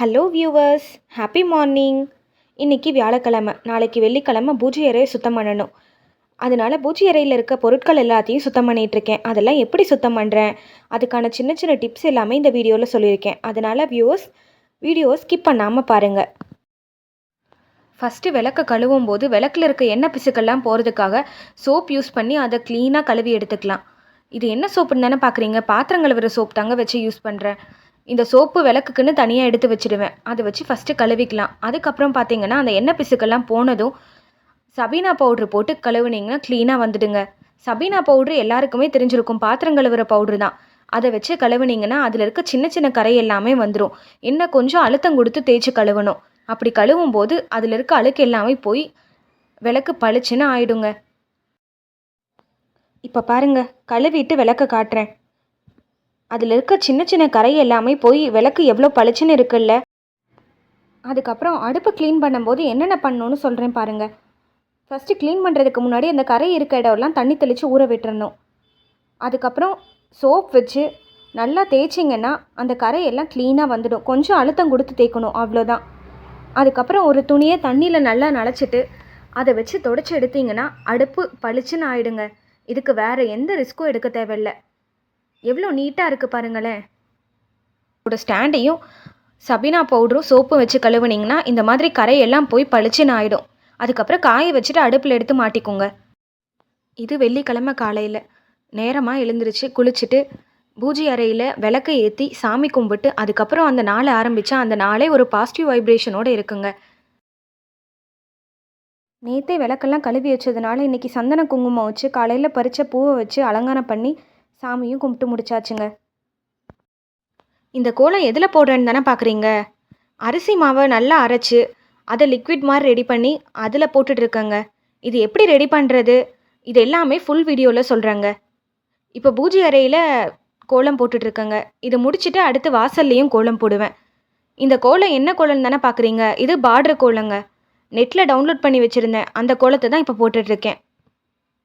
Hello viewers happy morning இன்னைக்கு வியாழக்கிழமை. நாளைக்கு வெள்ளிக்கிழமை பூஜை அறையை சுத்தம் பண்ணணும். அதனால் பூஜை அறையில் இருக்க பொருட்கள் எல்லாத்தையும் சுத்தம் பண்ணிகிட்ருக்கேன் அதெல்லாம் எப்படி சுத்தம் பண்ணுறேன் அதுக்கான சின்ன சின்ன டிப்ஸ் எல்லாமே இந்த வீடியோவில் சொல்லியிருக்கேன். அதனால் வியூவர்ஸ் வீடியோ ஸ்கிப் பண்ணாமல் பாருங்கள் ஃபஸ்ட்டு விளக்க கழுவும் போது விளக்கில் இருக்க எண்ணெய் பிசுக்கெல்லாம் போகிறதுக்காக சோப் யூஸ் பண்ணி அதை க்ளீனாக கழுவி எடுத்துக்கலாம். இது என்ன சோப்புன்னு தானே பார்க்குறீங்க பாத்திரம் கழுவுற சோப் தாங்க வச்சு யூஸ் பண்ணுறேன் இந்த சோப்பு விளக்குக்குன்னு தனியாக எடுத்து வச்சிடுவேன். அதை வச்சு ஃபஸ்ட்டு கழுவிக்கலாம். அதுக்கப்புறம் பார்த்தீங்கன்னா அந்த எண்ணெய் பிசுக்கெல்லாம் போனதும் சபீனா பவுட்ரு போட்டு கழுவுனீங்கன்னா க்ளீனாக வந்துடுங்க. சபீனா பவுட்ரு எல்லாருக்குமே தெரிஞ்சிருக்கும். பாத்திரம் கழுவுற பவுட்ரு தான். அதை வச்சு கழுவுனீங்கன்னா அதில் இருக்க சின்ன சின்ன கரை எல்லாமே வந்துடும் இன்னும் கொஞ்சம் அழுத்தம் கொடுத்து தேய்ச்சி கழுவணும். அப்படி கழுவும் போது அதில் இருக்க அழுக்கு எல்லாமே போய் விளக்கு பளிச்சுன்னு ஆயிடுங்க. இப்போ பாருங்க கழுவிட்டு விளக்க காட்டுறேன். அதில் இருக்க சின்ன சின்ன கரை எல்லாமே போய் விளக்கு எவ்வளோ பளிச்சுன்னு இருக்குல்ல? அதுக்கப்புறம் அடுப்பு க்ளீன் பண்ணும்போது என்னென்ன பண்ணணும்னு சொல்கிறேன் பாருங்கள் ஃபஸ்ட்டு க்ளீன் பண்ணுறதுக்கு முன்னாடி அந்த கரை இருக்க இடம்லாம் தண்ணி தெளித்து ஊற விட்டுறணும். அதுக்கப்புறம் சோப் வச்சு நல்லா தேய்ச்சிங்கன்னா அந்த கரையெல்லாம் க்ளீனாக வந்துடும். கொஞ்சம் அழுத்தம் கொடுத்து தேய்க்கணும் அவ்வளோதான். அதுக்கப்புறம் ஒரு துணியை தண்ணியில் நல்லா நனைச்சிட்டு அதை வச்சு தொடச்சி எடுத்தீங்கன்னா அடுப்பு பளிச்சுன்னு ஆயிடுங்க. இதுக்கு வேறு எந்த ரிஸ்க்கும் எடுக்க தேவையில்ல. எவ்வளோ நீட்டாக இருக்குது பாருங்களேன் இதோட ஸ்டாண்டையும் சபீனா பவுடரும் சோப்பும் வச்சு கழுவுனீங்கன்னா இந்த மாதிரி கரையெல்லாம் போய் பளிச்சுன்னு ஆகிடும் அதுக்கப்புறம் காய வச்சுட்டு அடுப்பில் எடுத்து மாட்டிக்கோங்க. இது வெள்ளிக்கிழமை காலையில். நேரமாக எழுந்திருச்சு குளிச்சுட்டு பூஜை அறையில் விளக்கை ஏற்றி சாமி கும்பிட்டு அதுக்கப்புறம் அந்த நாளை ஆரம்பித்தா அந்த நாளே ஒரு பாசிட்டிவ் வைப்ரேஷனோடு இருக்குங்க. நேத்தே விளக்கெல்லாம் கழுவி வச்சதுனால இன்றைக்கி சந்தன குங்குமம் வச்சு காலையில் பறித்த பூவை வச்சு அலங்காரம் பண்ணி சாமியும் கும்பிட்டு முடிச்சாச்சுங்க. இந்த கோலம் எதில் போடுறேன்னு தானே பார்க்குறீங்க அரிசி மாவை நல்லா அரைச்சி அதை லிக்விட் மாதிரி ரெடி பண்ணி அதில் போட்டுட்ருக்கேங்க இது எப்படி ரெடி பண்ணுறது இது எல்லாமே ஃபுல் வீடியோவில் சொல்கிறேங்க இப்போ பூஜை அறையில் கோலம் போட்டுட்ருக்கேங்க இது முடிச்சுட்டு அடுத்து வாசல்லையும் கோலம் போடுவேன். இந்த கோலம் என்ன கோலம்னு தானே பார்க்குறீங்க இது பார்டர் கோலங்க. நெட்டில் டவுன்லோட் பண்ணி வச்சுருந்தேன். அந்த கோலத்தை தான் இப்போ போட்டுட்ருக்கேன்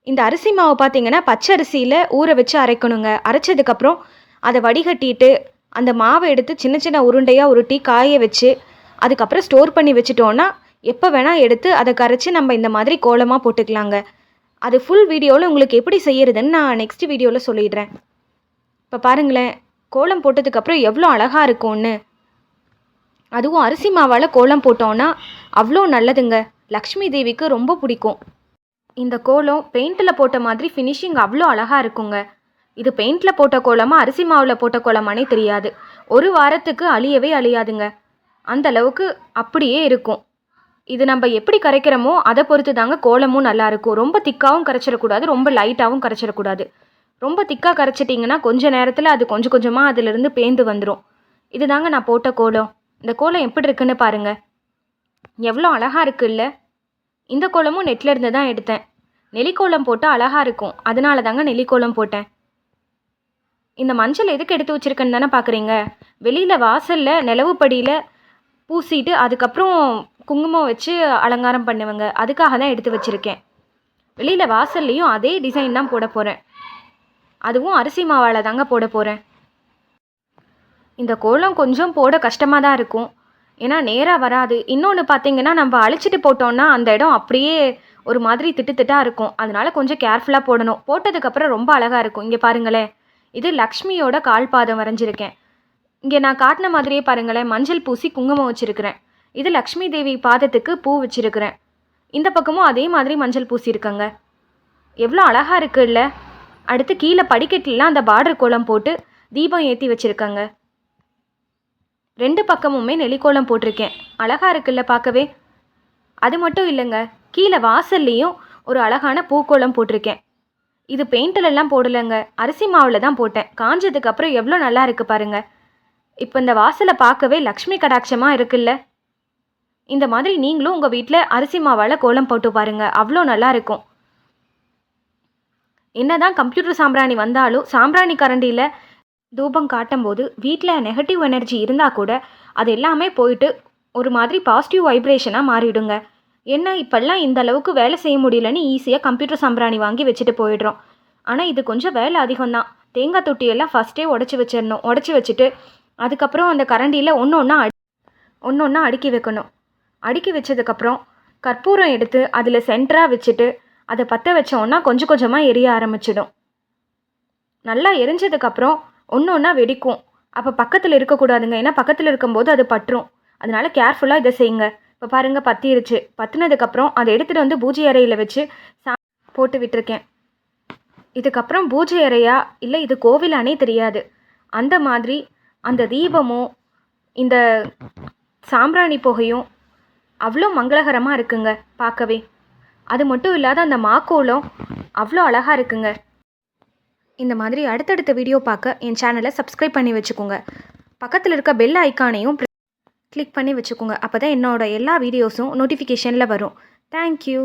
இந்த அரிசி மாவு பார்த்தீங்கன்னா பச்சை அரிசியில் ஊற வச்சு அரைக்கணுங்க. அரைச்சதுக்கப்புறம் அதை வடிகட்டிட்டு அந்த மாவை எடுத்து சின்ன சின்ன உருண்டையாக உருட்டி காய வச்சு அதுக்கப்புறம் ஸ்டோர் பண்ணி வச்சுட்டோன்னா எப்போ வேணால் எடுத்து அதை கரைச்சி நம்ம இந்த மாதிரி கோலமாக போட்டுக்கலாங்க. அது ஃபுல் வீடியோவில் உங்களுக்கு எப்படி செய்யறதுன்னு நான் நெக்ஸ்ட் வீடியோவில் சொல்லிடுறேன். இப்போ பாருங்களேன் கோலம் போட்டதுக்கப்புறம் எவ்வளோ அழகாக இருக்கும்னு. அதுவும் அரிசி மாவால் கோலம் போட்டோன்னா அவ்வளோ நல்லதுங்க. லக்ஷ்மி தேவிக்கு ரொம்ப பிடிக்கும். இந்த கோலம் பெயிண்டில் போட்ட மாதிரி ஃபினிஷிங் அவ்வளோ அழகாக இருக்குங்க. இது பெயிண்டில் போட்ட கோலமா அரிசி மாவில் போட்ட கோலமானே தெரியாது. ஒரு வாரத்துக்கு அழியவே அழியாதுங்க. அந்த அளவுக்கு அப்படியே இருக்கும். இது நம்ம எப்படி கரைக்கிறோமோ அதை பொறுத்து தாங்க கோலமும் நல்லா இருக்கும். ரொம்ப திக்காகவும் கரைச்சிடக்கூடாது ரொம்ப லைட்டாகவும் கரைச்சிடக்கூடாது. ரொம்ப திக்காக கரைச்சிட்டிங்கன்னா கொஞ்ச நேரத்தில் அது கொஞ்சம் கொஞ்சமாக அதிலிருந்து பேந்து வந்துடும் இது தாங்க நான் போட்ட கோலம். இந்த கோலம் எப்படி இருக்குன்னு பாருங்க. எவ்வளோ அழகாக இருக்குல்ல? இந்த கோலமும் நெட்டில் இருந்து தான் எடுத்தேன். நெலிக்கோலம் போட்டால் அழகாக இருக்கும். அதனால தாங்க நெல்லிக்கோலம் போட்டேன். இந்த மஞ்சள் எதுக்கு எடுத்து வச்சுருக்கேன்னு தானே பார்க்குறீங்க வெளியில் வாசலில் நிலவுப்படியில் பூசிட்டு அதுக்கப்புறம் குங்குமம் வச்சு அலங்காரம் பண்ணுவேங்க. அதுக்காக தான் எடுத்து வச்சுருக்கேன். வெளியில் வாசல்லையும் அதே டிசைன் தான் போட போகிறேன் அதுவும் அரிசி மாவால் தாங்க போட போகிறேன் இந்த கோலம் கொஞ்சம் போட கஷ்டமாக தான் இருக்கும். ஏன்னா நேராக வராது. இன்னொன்று பார்த்தீங்கன்னா நம்ம அழிச்சிட்டு போட்டோம்னா அந்த இடம் அப்படியே ஒரு மாதிரி திட்டு திட்டாக இருக்கும். அதனால கொஞ்சம் கேர்ஃபுல்லாக போடணும். போட்டதுக்கப்புறம் ரொம்ப அழகாக இருக்கும். இங்கே பாருங்களேன். இது லக்ஷ்மியோட கால் பாதம் வரைஞ்சிருக்கேன். இங்கே நான் காட்டின மாதிரியே பாருங்களேன். மஞ்சள் பூசி குங்குமம் வச்சுருக்கிறேன். இது லக்ஷ்மி தேவி பாதத்துக்கு பூ வச்சுருக்கிறேன். இந்த பக்கமும் அதே மாதிரி மஞ்சள் பூசியிருக்கங்க. எவ்வளோ அழகாக இருக்குல்ல. அடுத்து கீழே படிக்கட்டிலாம் அந்த பார்டர் கோலம் போட்டு தீபம் ஏற்றி வச்சுருக்கேங்க. ரெண்டு பக்கமுமே நெலிக்கோலம் போட்டிருக்கேன். அழகாக இருக்குல்ல பார்க்கவே. அது மட்டும் இல்லைங்க கீழே வாசல்லையும் ஒரு அழகான பூக்கோலம் போட்டிருக்கேன். இது பெயிண்டிலெல்லாம் போடலைங்க அரிசி மாவில் தான் போட்டேன். காஞ்சதுக்கு அப்புறம் எவ்வளோ நல்லா இருக்குது பாருங்க. இப்போ இந்த வாசலை பார்க்கவே லக்ஷ்மி கடாட்சமாக இருக்குல்ல. இந்த மாதிரி நீங்களும் உங்கள் வீட்டில் அரிசி மாவால் கோலம் போட்டு பாருங்கள் அவ்வளோ நல்லா இருக்கும். என்னதான் கம்ப்யூட்டர் சாம்பிராணி வந்தாலும் சாம்பிராணி கரண்டியில் தூபம் காட்டும்போது வீட்டில் நெகட்டிவ் எனர்ஜி இருந்தால் கூட அது எல்லாமே போயிட்டு ஒரு மாதிரி பாசிட்டிவ் வைப்ரேஷனாக மாறிடுங்க. என்ன இப்போல்லாம் இந்த அளவுக்கு வேலை செய்ய முடியலன்னு ஈஸியாக கம்ப்யூட்டர் சாம்பிராணி வாங்கி வச்சுட்டு போயிடுறோம். ஆனால் இது கொஞ்சம் வேலை அதிகம்தான். தேங்காய் தொட்டியெல்லாம் ஃபஸ்ட்டே உடச்சி வச்சிடணும். உடச்சி வச்சுட்டு அதுக்கப்புறம் அந்த கரண்டியில் ஒன்று ஒன்றா அடி ஒன்று ஒன்றா அடுக்கி வைக்கணும். அடுக்கி வச்சதுக்கப்புறம் கற்பூரம் எடுத்து அதில் சென்டராக வச்சுட்டு அதை பற்ற வச்சோன்னா கொஞ்சம் கொஞ்சமாக எரிய ஆரம்பிச்சிடும். நல்லா எரிஞ்சதுக்கப்புறம் ஒன்று ஒன்றா வெடிக்கும். அப்போ பக்கத்தில் இருக்கக்கூடாதுங்க ஏன்னா பக்கத்தில் இருக்கும்போது அது பற்றும் அதனால் கேர்ஃபுல்லாக இதை செய்யுங்க. இப்போ பாருங்கள் பற்றிருச்சு பற்றினதுக்கப்புறம் அதை எடுத்துகிட்டு வந்து பூஜை அறையில் வச்சு சா போட்டு விட்டுருக்கேன். இதுக்கப்புறம் பூஜை அறையா? இல்லை இது கோவிலானே தெரியாது. அந்த மாதிரி அந்த தீபமும் இந்த சாம்பிராணி புகையும் அவ்வளோ மங்களகரமாக இருக்குங்க பார்க்கவே. அது மட்டும் இல்லாத அந்த மாக்கோலம் அவ்வளோ அழகாக இருக்குங்க. இந்த மாதிரி அடுத்தடுத்த வீடியோ பார்க்க என் சேனலை சப்ஸ்கிரைப் பண்ணி வச்சுக்கோங்க. பக்கத்தில் இருக்க பெல் ஐக்கானையும் கிளிக் பண்ணி வச்சுக்கோங்க. அப்போ தான் என்னோடய எல்லா வீடியோஸும் நோட்டிஃபிகேஷனில் வரும். தேங்க்யூ